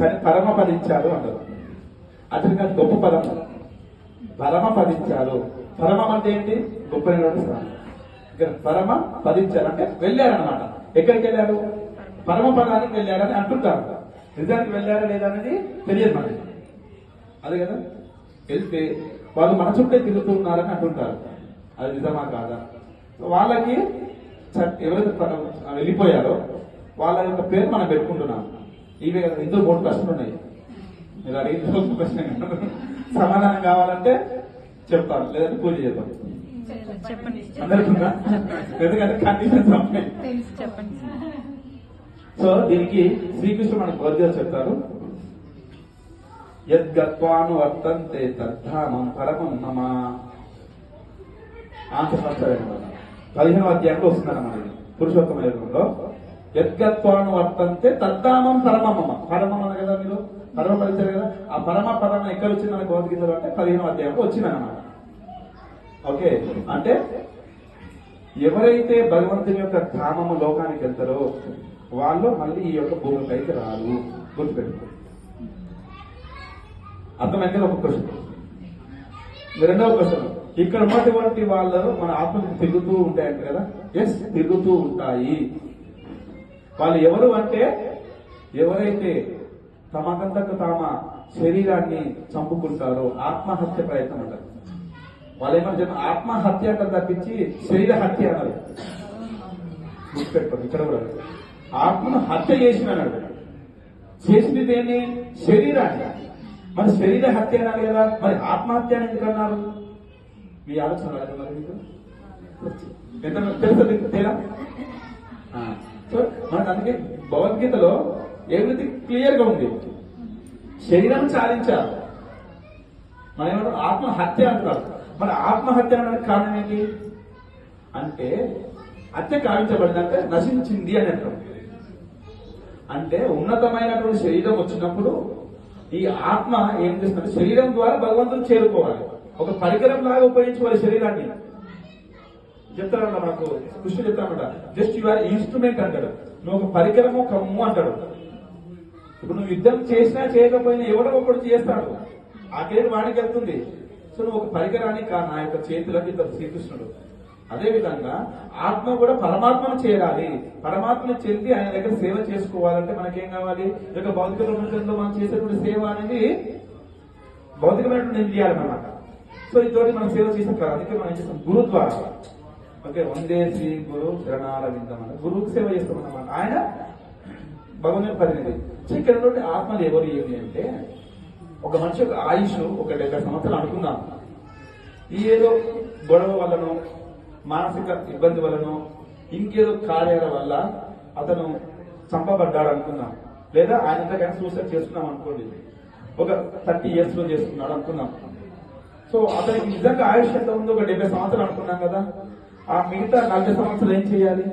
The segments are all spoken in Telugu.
పరమ పదించారు అంటారు. అతనికి అది గొప్ప పదం. పరమ పదించారు పరమం అంటే ఏంటి? గొప్ప స్థానం ఇక్కడ పరమ పదించారు అంటే వెళ్ళారనమాట ఎక్కడికి వెళ్ళారు? పరమ పదానికి వెళ్ళారని అంటుంటారు. నిజానికి వెళ్ళారా లేదా అనేది తెలియదు మనకి. అదే కదా? వెళ్తే వాళ్ళు మన చుట్టే తిరుగుతున్నారని అంటుంటారు. అది నిజమా కాదా? వాళ్ళకి చ- ఎవరైతే వెళ్ళిపోయారో వాళ్ళ యొక్క పేరు మనం పెట్టుకుంటున్నాం. ఇవే కదా ఇందులో మూడు ప్రశ్నలు ఉన్నాయి. మీరు అడిగిన ఒక ప్రశ్న. సమాధానం కావాలంటే చెప్తాను లేదంటే పూజ చేద్దాం? ఎందుకంటే కండిషన్స్ చెప్పండి. సో దీనికి శ్రీకృష్ణుడు మనకు భగవద్గీత చెప్తారు. యద్గత్వాను వర్తంతే తద్ధామం పరమం మమ. ఆంధ్రప్రదేశ్ పదిహేను అధ్యాయంలో వస్తున్నారు మనకి పురుషోత్తమ యుగంలో. యద్గత్వాను వర్తంతే తద్ధామం పరమమ్మ. పరమం అన్న కదా మీరు? పరమ పలిచారు కదా? ఆ పరమ పరమ ఎక్కడ వచ్చింది మన భగవద్గీతలో అంటే పదిహేను అధ్యాయంలో వచ్చిందన్నమాట. ఓకే? అంటే ఎవరైతే భగవంతుని యొక్క ధామము లోకానికి వెళ్తారో వాళ్ళు మళ్ళీ ఈ యొక్క భూమిపైకి రారు. గుర్తుపెట్టుకో. అర్థమైతే ఒక క్వశ్చన్. రెండవ క్వశ్చన్. ఇక్కడ ఉన్నటువంటి వాళ్ళు మన ఆత్మకు తిరుగుతూ ఉంటాయంట కదా? ఎస్ తిరుగుతూ ఉంటాయి. వాళ్ళు ఎవరు అంటే ఎవరైతే తమకంతకు తమ శరీరాన్ని చంపుకుంటారో ఆత్మహత్య ప్రయత్నం అంటారు. వాళ్ళు చెప్పి ఆత్మహత్య అంటారు తప్పించి శరీర హత్య అన్నారు. గుర్తుపెట్టుకోండి ఇక్కడ కూడా ఆత్మను హత్య చేసిన అన్నాడు. చేసింది దేన్ని? శరీరాన్ని. మరి శరీర హత్య అన్నారు కదా మరి ఆత్మహత్య అని ఎందుకు అన్నారు? మీ ఆలోచన రాదు మరి మీకు? ఎంత తెలుస్తుంది తేడా? సో మనకు అందుకే భగవద్గీతలో ఎవ్రీథింగ్ క్లియర్గా ఉంది. శరీరం చాలించారు మన ఏమంటారు? ఆత్మహత్య అంటారు. మరి ఆత్మహత్య అనడానికి కారణం ఏంటి? అంటే హత్య కావించబడిందంటే నశించింది అని అంటారు అంటే ఉన్నతమైనటువంటి శరీరం వచ్చినప్పుడు ఈ ఆత్మ ఏం చేస్తుందంటే శరీరం ద్వారా భగవంతుని చేరుకోవాలి. ఒక పరికరం లాగా ఉపయోగించుకోవాలి శరీరాన్ని. చెప్తారన్న మనకు కృష్ణుడు చెప్తామట జస్ట్ యువర్ ఇన్స్ట్రుమెంట్ అంటాడు. నువ్వు ఒక పరికరము కమ్ము అంటాడు. ఇప్పుడు నువ్వు యుద్ధం చేసినా చేయకపోయినా ఎవడో ఒకడు చేస్తాడు. ఆ క్రెడిట్ వాడికి వెళ్తుంది. సో నువ్వు ఒక పరికరాన్ని కా నా యొక్క చేతులకి ఇద్దరు శ్రీకృష్ణుడు. అదే విధంగా ఆత్మ కూడా పరమాత్మను చేరాలి. పరమాత్మను చెంది ఆయన దగ్గర సేవ చేసుకోవాలంటే మనకేం కావాలి? ఈ యొక్క భౌతిక ప్రపంచంలో మనం చేసేటువంటి సేవ అనేది భౌతికమైనటువంటి చేయాలన్నమాట సో ఇతోటి మనం సేవ చేసాం కదా అందుకే మనం ఏం చేస్తాం? గురుద్వారా. ఓకే వందే శ్రీ గురు చరణాల విందం గురువుకి సేవ చేస్తామన్నమాట. ఆయన భగవంతుని ప్రతినిధి. సో ఇక్కడ ఆత్మలు ఎవరు ఏమి అంటే ఒక మనిషి యొక్క ఆయుష్ ఒక డెబ్బై సంవత్సరాలు అనుకున్నాం ఈ ఏదో గొడవ వల్లనో మానసిక ఇబ్బంది వల్లనో ఇంకేదో కార్యాల వల్ల అతను చంపబడ్డాడు అనుకున్నాం లేదా ఆయన దగ్గర సూసైడ్ చేసుకున్నాం అనుకోండి. ఒక థర్టీ ఇయర్స్లో చేసుకున్నాడు అనుకున్నాం సో అతనికి నిజంగా ఆయుష్ ఎంత ఉందో ఒక డెబ్బై సంవత్సరాలు అనుకున్నాం కదా. ఆ మిగతా నలభై సంవత్సరాలు ఏం చేయాలి?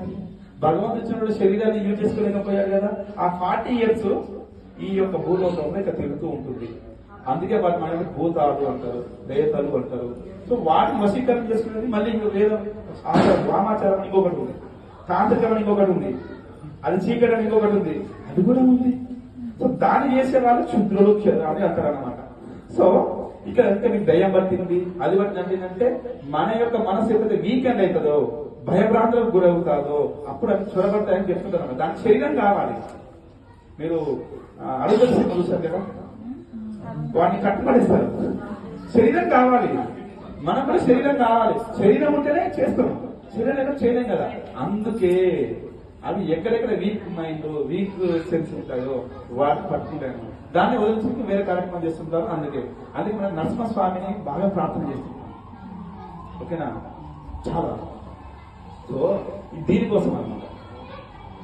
భగవంతుడు శరీరాన్ని యూజ్ చేసుకోలేకపోయాడు కదా. ఆ ఫార్టీ ఇయర్స్ ఈ యొక్క భూలోకంలో ఇక తిరుగుతూ ఉంటుంది. అందుకే వాటి మనకి భూతాలు అంటారు దేవతలు అంటారు. సో వాటిని వశీకరణ చేసుకునేది మళ్ళీ ఇంకో వేదం ఆచారం వామాచారం ఇంకొకటి ఉంది. తాంత్రికం ఇంకొకటి ఉంది. అది చీకటి ఇంకొకటి ఉంది. అది కూడా ఉంది. సో దాన్ని చేసే వాళ్ళు శుద్రులు అని అంటారు అనమాట సో ఇక్కడ అంటే మీకు దయ్యం పట్టింది? అది పట్టింది అంటే మన యొక్క మనసు ఎప్పుడైతే వీకెండ్ అవుతుందో భయభ్రాంతులకు గురవుతాదో అప్పుడు అది చొరబడతాయని చెప్తుంటారు దాని దానికి శరీరం కావాలి. మీరు అడుగు సినిమా చూసారు కదా? వాడిని కట్టుబడిస్తారు. శరీరం కావాలి. మనకు కూడా శరీరం కావాలి. శరీరం ఉంటేనే చేస్తాం. శరీరం లేకపోతే చేయలేం కదా. అందుకే అవి ఎక్కడెక్కడ వీక్ మైండ్ వీక్ సెన్స్ ఉంటాయో వాటిని పట్టుకుంటాను దాన్ని వదిలించుకుని వేరే కార్యక్రమం చేస్తుంటారు అందుకే. అందుకే మనం నరసింహ స్వామిని బాగా ప్రార్థన చేస్తుంటాం. ఓకేనా? చాలా. సో దీనికోసం అన్నమాట.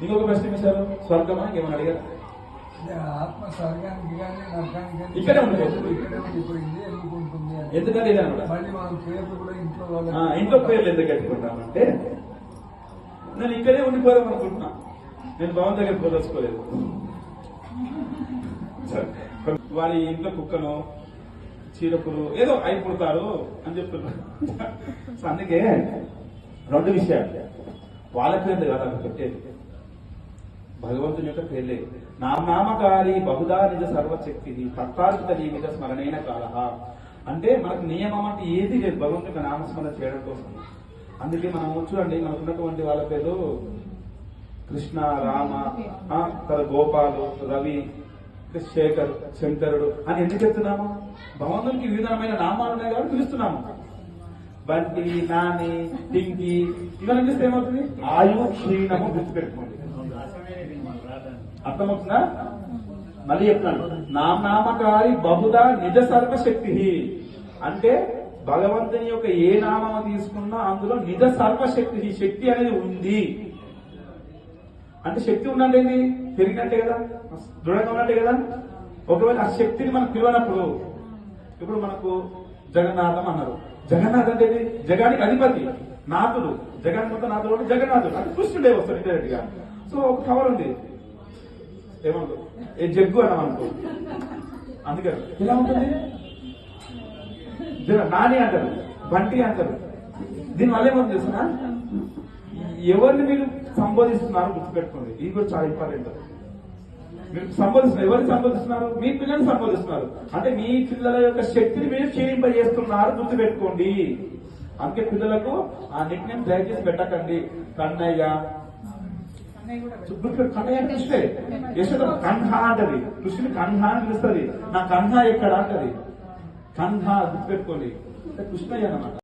ఇంకొక ప్రశ్న వేశారు స్వర్గమా? ఏమైనా అడిగారు? ఆత్మ స్వర్గానికి కానీ నరకానికి కానీ ఇక్కడే ఉంటుంది. ఇక్కడే ఉండిపోయింది. ఎందుకంటే మళ్ళీ మనం పేర్లు కూడా ఇంట్లో ఇంట్లో పేర్లు ఎందుకు కట్టుకుంటామంటే నేను ఇక్కడే ఉండిపోదాం అనుకుంటున్నా. నేను భవన్ దగ్గర పోదలుచుకోలేదు. సరే. వారి ఇంట్లో కుక్కను చీరకులు ఏదో అయి పుడతారు అని చెప్తున్నారు. అందుకే రెండు విషయాలు. వాళ్ళ పేర్లు కాదు అక్కడ పెట్టేది. భగవంతుని యొక్క పేర్లే నామనామకారి బహుదా నిజ సర్వశక్తి తత్వార్జిత నియమిత స్మరణైన కాల అంటే మనకు నియమం అంటే ఏది లేదు. భగవంతుని నామస్మరణ చేయడం కోసం. అందుకే మనం చూడండి మనకున్నటువంటి వాళ్ళ పేరు కృష్ణ రామ తర్వాత గోపాలు రవి శేఖర్ శంకరుడు అని ఎందుకు చెప్తున్నాము? భగవంతునికి వివిధమైన నామాలు ఉన్నాయి కాబట్టి పిలుస్తున్నాము. బంటి నాని టింకి ఇవన్నీ పిలిస్తే ఏమవుతుంది? ఆయు క్షీణము గుర్తుపెట్టుకోండి. అర్థమవుతుందా? మళ్ళీ చెప్తాను. నామనామకారి బహుదా నిజ సర్వశక్తి అంటే భగవంతుని యొక్క ఏ నామం తీసుకున్నా అందులో నిజ సర్వశక్తి శక్తి అనేది ఉంది. అంటే శక్తి ఉన్నట్టు ఏంది? పెరిగినట్టే కదా? దృఢంగా ఉన్నట్టే కదా? ఒకవేళ ఆ శక్తిని మనం పిలవనప్పుడు ఇప్పుడు మనకు జగన్నాథం అన్నారు. జగన్నాథ్ అంటే జగానికి అధిపతి నాథుడు. జగన్ మొత్తం నాథుడు అంటే జగన్నాథుడు. అంటే కృష్ణుడే వస్తాడు ఇండైరెక్ట్గా. సో ఒక కవర్ ఉంది. ఏమంటారు? ఏ జగ్గు అన్నాం అనుకో అందుకని. ఎలా ఉంటుంది? నాని అంటారు బంటి అంటారు. దీని వల్ల ఏమవుతుంది తెలుసునా ఎవరిని మీరు సంబోధిస్తున్నారు గుర్తుపెట్టుకోండి. ఇది కూడా చాలా ఇంపార్టెంట్ మీరు సంబోధిస్తున్నారు ఎవరిని సంబోధిస్తున్నారు? మీ పిల్లల్ని సంబోధిస్తున్నారు. అంటే మీ పిల్లల యొక్క శక్తిని మీరు క్షీణింపజేస్తున్నారు గుర్తుపెట్టుకోండి. అందుకే పిల్లలకు ఆ నిక్ నేమ్ దయచేసి పెట్టకండి. కన్నయ్య. కన్నయ్య అంటే కృష్ణే యశోద కన్హ అంటది. కృష్ణుని కన్హ అని పిలుస్తుంది. నా కన్హ ఎక్కడ అంటది? కన్హ గుర్తుపెట్టుకోండి. అంటే కృష్ణయ్య అనమాట